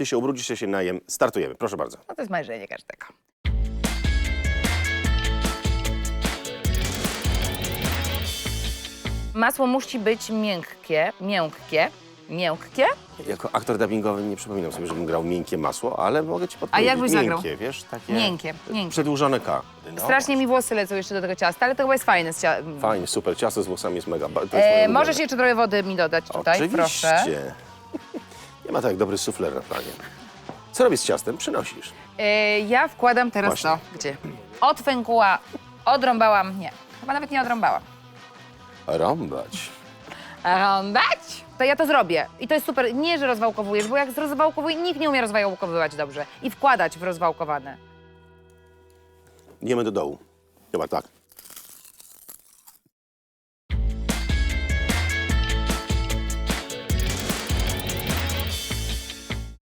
ty się ubrudzisz, ja się najem. Startujemy, proszę bardzo. No to jest marzenie każdego. Masło musi być miękkie, miękkie, miękkie. Jako aktor dubbingowy nie przypominam sobie, żebym grał miękkie masło, ale mogę ci podpowiedzieć. jak byś zagrał? Miękkie, wiesz, takie... Miękkie, miękkie. Przedłużone K. No, Strasznie mi włosy lecą jeszcze do tego ciasta, ale to chyba jest fajne. z cia- Fajnie, super. Ciasto z włosami jest mega. ba- To jest E, możesz jeszcze trochę wody mi dodać tutaj, Oczywiście. proszę. Nie ma tak jak dobry sufler na planie. Co robisz z ciastem? Przynosisz. E, ja wkładam teraz Właśnie. to. Gdzie? Od fękuła odrąbałam, nie, chyba nawet nie odrąbałam. Rąbać. Rąbać? To ja to zrobię. I to jest super. Nie, że rozwałkowujesz, bo jak rozwałkowuję, nikt nie umie rozwałkowywać dobrze. I wkładać w rozwałkowane. Idziemy do dołu. Chyba tak.